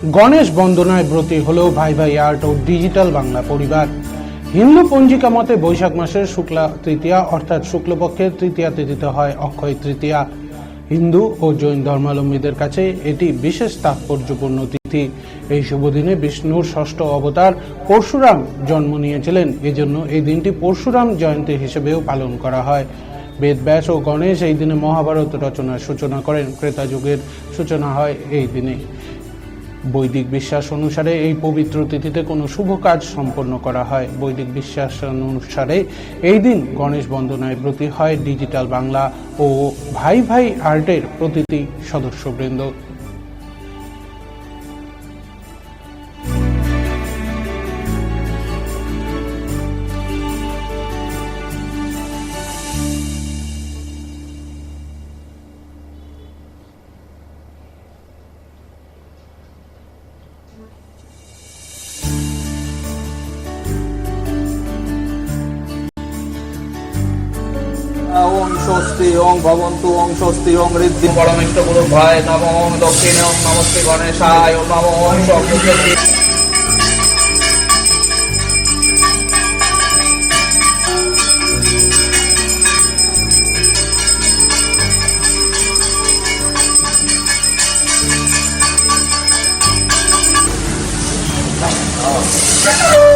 গণেশ বন্দনায় ব্রতী হলেও ভাই ভাই আর্ট ও ডিজিটাল বাংলা পরিবার। হিন্দু পঞ্জিকা মতে বৈশাখ মাসের শুক্লা তৃতীয়া অর্থাৎ শুক্লপক্ষের তৃতীয়া তিথিতে হয় অক্ষয় তৃতীয়া। হিন্দু ও জৈন ধর্মাবলম্বীদের কাছে এটি বিশেষ তাৎপর্যপূর্ণ তিথি। এই শুভ দিনে বিষ্ণুর ষষ্ঠ অবতার পরশুরাম জন্ম নিয়েছিলেন। এজন্য এই দিনটি পরশুরাম জয়ন্তী হিসেবেও পালন করা হয়। বেদব্যাস ও গণেশ এই দিনে মহাভারত রচনার সূচনা করেন। ক্রেতা যুগের সূচনা হয় এই দিনে। বৈদিক বিশ্বাস অনুসারে এই পবিত্র তিথিতে কোনো শুভ কাজ সম্পন্ন করা হয়। বৈদিক বিশ্বাস অনুসারে এই দিন গণেশ বন্দনায় ব্রতী হয় ডিজিটাল বাংলা ও ভাই ভাই আর্টের প্রতিটি সদস্যবৃন্দ। ওং স্বস্তি ওং ভবন্তু ওং স্বস্তি ওং ঋদ্ধি পরমিষ্ট গুরু ভয় নম ওং দক্ষিণে ওং নমস্তে গণেশায় ও নম ওং সপ্তি Oh.